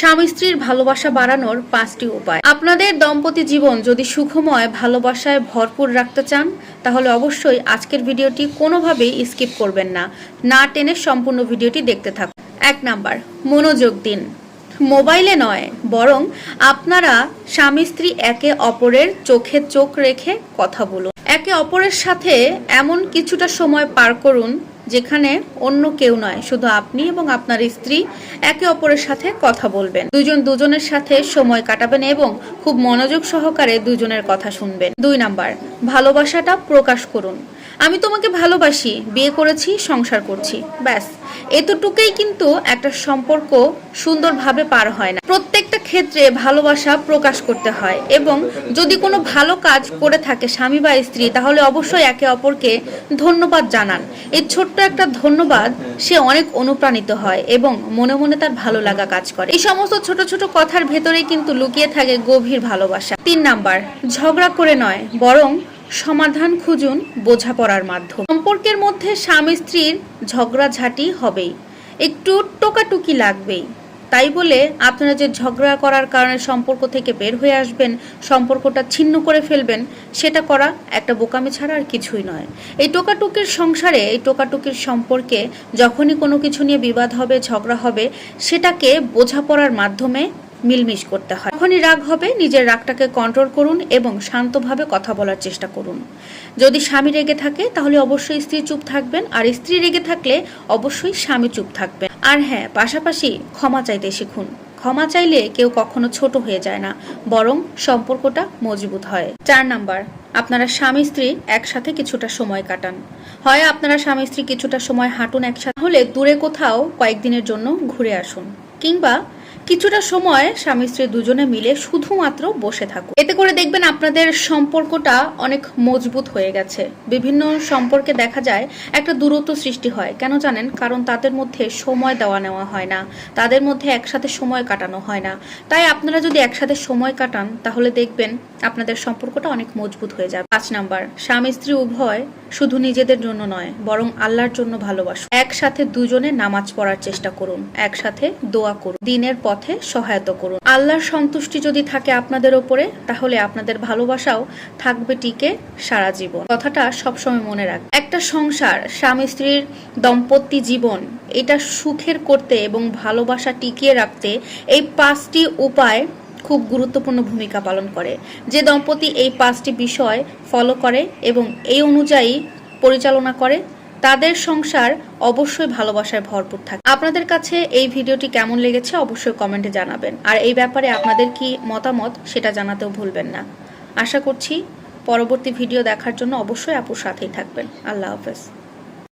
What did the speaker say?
স্বামী স্ত্রীর ভালোবাসা বাড়ানোর পাঁচটি উপায়। আপনাদের দম্পতি জীবন যদি সুখময়, ভালোবাসায় ভরপুর রাখতে চান, তাহলে অবশ্যই আজকের ভিডিওটি কোনোভাবেই স্কিপ করবেন না। না টেনে সম্পূর্ণ ভিডিওটি দেখতে থাকুন। এক নাম্বার, মনোযোগ দিন। মোবাইলে নয়, বরং আপনারা স্বামী স্ত্রী একে অপরের চোখে চোখ রেখে কথা বলুন। একে অপরের সাথে এমন কিছুটা সময় পার করুন যেখানে অন্য কেউ নয়, শুধু আপনি এবং আপনার স্ত্রী একে অপরের সাথে কথা বলবেন। দুজন দুজনের সাথে সময় কাটাবেন এবং খুব মনোযোগ সহকারে দুজনের কথা শুনবেন। দুই নাম্বার, ভালোবাসাটা প্রকাশ করুন। আমি তোমাকে ভালোবাসি, বিয়ে করেছি, সংসার করছি। ব্যাস। এতটুকুই কিন্তু একটা সম্পর্ক সুন্দরভাবে পার হয় না। প্রত্যেকটা ক্ষেত্রে ভালোবাসা প্রকাশ করতে হয় এবং যদি কোনো ভালো কাজ করে থাকে স্বামী বা স্ত্রী, তাহলে অবশ্যই একে অপরকে ধন্যবাদ জানান। এই ছোট্ট একটা ধন্যবাদ সে অনেক অনুপ্রাণিত হয় এবং মনে মনে তার ভালো লাগা কাজ করে। এই সমস্ত ছোট ছোট কথার ভেতরেই কিন্তু লুকিয়ে থাকে গভীর ভালোবাসা। তিন নাম্বার, ঝগড়া করে নয়, বরং সমাধান খুঁজুন বোঝাপড়ার মাধ্যম। সম্পর্কের মধ্যে স্বামী স্ত্রীর ঝগড়াঝাটি হবেই। একটু টোকাটুকি লাগবেই। তাই বলে আপনারা যে ঝগড়া করার কারণে সম্পর্ক থেকে বের হয়ে আসবেন, সম্পর্কটা ছিন্ন করে ফেলবেন, সেটা করা একটা বোকামি ছাড়া আর কিছুই নয়। এই টোকাটুকির সংসারে, এই টোকাটুকির সম্পর্কে যখনই কোনো কিছু নিয়ে বিবাদ হবে, ঝগড়া হবে, সেটাকে বোঝাপড়ার মাধ্যমে মিলমিশ করতে হয়। যখনই রাগ হবে, নিজের রাগটাকে কন্ট্রোল করুন এবং শান্তভাবে কথা বলার চেষ্টা করুন। যদি স্বামী রেগে থাকে, তাহলে অবশ্যই স্ত্রী চুপ থাকবেন, আর স্ত্রী রেগে থাকলে অবশ্যই স্বামী চুপ থাকবেন। আর হ্যাঁ পাশাপাশি ক্ষমা চাইতে শিখুন। ক্ষমা চাইলে কেউ কখনো ছোট হয়ে যায় না, বরং সম্পর্কটা মজবুত হয়। চার নাম্বার, আপনারা স্বামী স্ত্রী একসাথে কিছুটা সময় কাটান। হয় আপনারা স্বামী স্ত্রী কিছুটা সময় হাঁটুন একসাথে হলে দূরে কোথাও কয়েকদিনের জন্য ঘুরে আসুন। কিংবা কিছুটা সময় স্বামী স্ত্রী দুজনে মিলে শুধুমাত্র বসে থাকুন এতে করে দেখবেন আপনাদের সম্পর্কটা অনেক মজবুত হয়ে গেছে। বিভিন্ন সম্পর্কে দেখা যায় একটা দূরত্ব সৃষ্টি হয়। কেন জানেন? কারণ তাদের মধ্যে সময় দেওয়া নেওয়া হয় না। তাদের মধ্যে একসাথে সময় কাটানো হয় না। তাই আপনারা যদি একসাথে সময় কাটান, তাহলে দেখবেন আপনাদের সম্পর্কটা অনেক মজবুত হয়ে যাবে। পাঁচ নাম্বার, স্বামী স্ত্রী উভয় শুধু নিজেদের জন্য নয়, বরং আল্লাহর জন্য ভালোবাসুন। একসাথে দুজনে নামাজ পড়ার চেষ্টা করুন। একসাথে দোয়া করুন। দিনের পথে সহায়তা করুন। আল্লাহর সন্তুষ্টি যদি থাকে আপনাদের ওপরে, তাহলে আপনাদের ভালোবাসাও থাকবে টিকে সারা জীবন। কথাটা সবসময় মনে রাখ। একটা সংসার, স্বামী স্ত্রীর দম্পতি জীবন, এটা সুখের করতে এবং ভালোবাসা টিকিয়ে রাখতে এই পাঁচটি উপায় খুব গুরুত্বপূর্ণ ভূমিকা পালন করে। যে দম্পতি এই পাঁচটি বিষয় ফলো করে এবং এই অনুযায়ী পরিচালনা করে তাদের সংসার অবশ্যই ভালোবাসায় ভরপুর থাকে। আপনাদের কাছে এই ভিডিওটি কেমন লেগেছে অবশ্যই কমেন্টে জানাবেন। আর এই ব্যাপারে আপনাদের কি মতামত সেটা জানাতেও ভুলবেন না। আশা করছি পরবর্তী ভিডিও দেখার জন্য অবশ্যই আপুর সাথেই থাকবেন। আল্লাহ হাফেজ।